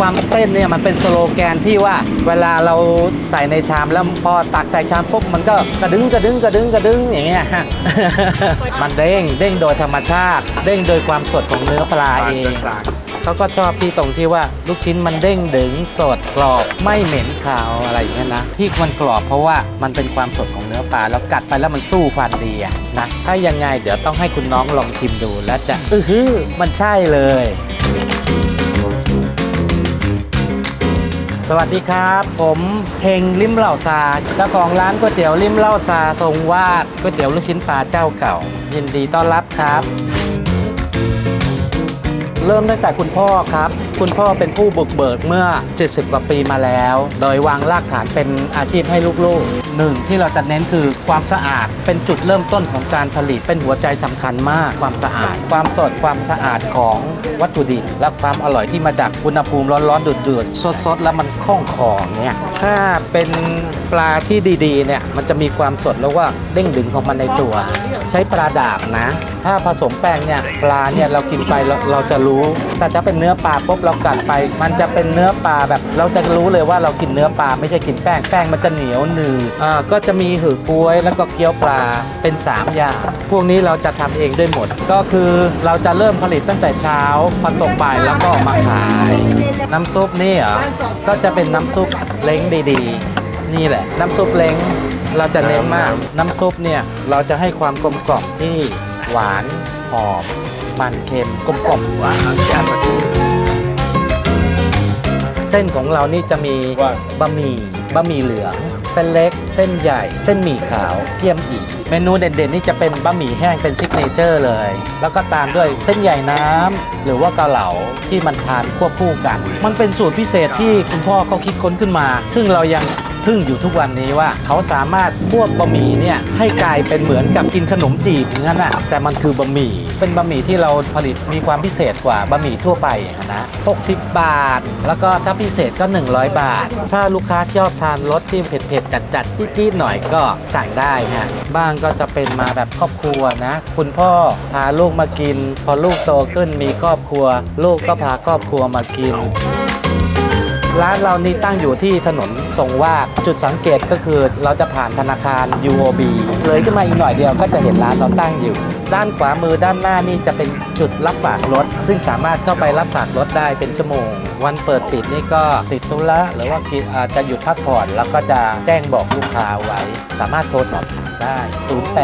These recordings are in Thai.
ความเต้นเนี่ยมันเป็นสโลแกนที่ว่าเวลาเราใส่ในชามแล้วพอตักใส่ชามปุ๊บมันก็กระดึงกระดึงกระดึงกระดึงอย่างเงี้ยมันเด้งเด้งโดยธรรมชาติ เด้งโดยความสดของเนื้อปลาเองเขาก็ชอบที่ตรงที่ว่าลูกชิ้นมันเด้งดึงสดกรอบไม่เหม็นคาวอะไรอย่างเงี้ยนะที่มันกรอบเพราะว่ามันเป็นความสดของเนื้อปลาแล้วกัดไปแล้วมันสู้ฟันดีอะนะถ้ายังไงเดี๋ยวต้องให้คุณน้องลองชิมดู แล้วจะอือหือมันใช่เลย สวัสดีครับ ผมเฮงลิมเหล่าซาเจ้าของร้านก๋วยเตี๋ยวลิมเหล่าซาทรงวาดก๋วยเตี๋ยวลูกชิ้นปลาเจ้าเก่า ยินดีต้อนรับครับ เริ่มตั้งแต่คุณพ่อครับคุณพ่อเป็นผู้บุกเบิกเมื่อ 70 กว่าปีมาแล้ว โดยวางรากฐานเป็นอาชีพให้ลูกๆหนึ่งที่เราจะเน้นคือความสะอาดเป็นจุดเริ่มต้นของการผลิตเป็นหัวใจสำคัญมาก ความสะอาด ความสดความสะอาดของวัตถุดิบและความอร่อยที่มาจากอุณหภูมิร้อนๆเดือดๆสดๆแล้วมันคล่องคอเนี่ยถ้าเป็นปลาที่ดีๆเนี่ยมันจะมีความสดแล้วว่าเด้งดึงของมันในตัว ใช้ปลาดาบนะ ถ้าผสมแป้งเนี่ยปลาเนี่ยเรากินไปเราเราจะรู้ แต่ถ้าเป็นเนื้อปลาปุ๊บเรากัดไป มันจะเป็นเนื้อปลาแบบเราจะรู้เลยว่าเรากินเนื้อปลาไม่ใช่กินแป้งแป้งมันจะเหนียวหนืดอ่าก็จะมีหือกล้วย แล้วก็เกี๊ยวปลาเป็น3อย่างพวกนี้เราจะทำเองได้หมด ก็คือเราจะเริ่มผลิตตั้งแต่เช้าพอตกบ่ายแล้วก็ออกมาขาย น้ำซุปนี่เหรอก็จะเป็นน้ำซุปเล้งดีๆ นี่แหละ น้ำซุปเล้งเราจะเน้นมาก น้ำซุปเนี่ย เราจะให้ความกลมกล่อมที่หวาน หอม มันเค็มกลมกล่อมหวานเส้นของเรานี่จะมีบะหมี่บะหมี่เหลือง เส้นเล็ก เส้นใหญ่ เส้นหมี่ขาวเกี๊ยมอีก เมนูเด่นๆนี่จะเป็นบะหมี่แห้งเป็นซิกเนเจอร์เลย แล้วก็ตามด้วยเส้นใหญ่น้ำหรือว่าเกาเหลาที่มันทานควบคู่กัน มันเป็นสูตรพิเศษที่คุณพ่อเขาคิดค้นขึ้นมา ซึ่งเรายัง ทึ่งอยู่ทุกวันนี้ว่า เขาสามารถพวกบะหมี่เนี่ยให้กลายเป็นเหมือนกับกินขนมจีบอย่างนั้นนะแต่มันคือบะหมี่เป็นบะหมี่ที่เราผลิตมีความพิเศษกว่าบะหมี่ทั่วไปนะ60 บาท แล้วก็ถ้าพิเศษก็ 100 บาท ถ้าลูกค้าชอบทานรสที่เผ็ดๆจัดๆจี๊ดๆหน่อยก็สั่งได้ฮะบ้างก็จะเป็นมาแบบครอบครัวนะ คุณพ่อพาลูกมากิน พอลูกโตขึ้นมีครอบครัว ลูกก็พาครอบครัวมากิน ร้านเรานี่ตั้งอยู่ที่ถนนทรงวาจุดสังเกตก็คือเราจะผ่านธนาคาร UOB เลยขึ้นมาอีกหน่อยเดียวก็จะเห็นร้านเราตั้งอยู่ ด้านขวามือด้านหน้านี่จะเป็นจุดรับฝากรถ ซึ่งสามารถเข้าไปรับฝากรถได้เป็นชั่วโมง วันเปิดปิดนี่ก็ติดธุระหรือว่ากิอาจจะหยุดพักผ่อนแล้วก็จะแจ้งบอกลูกค้าไว้ สามารถโทรสอบถามได้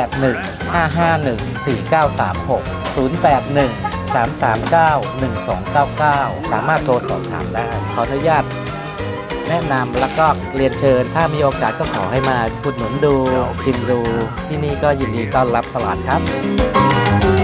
081 551 4936 081 339 1299 สามารถโทรสอบถามได้ขออนุญาตแนะนำแล้วก็เรียนเชิญ ถ้ามีโอกาสก็ขอให้มาอุดหนุนดู ชิมดู ที่นี่ก็ยินดีต้อนรับตลอดครับ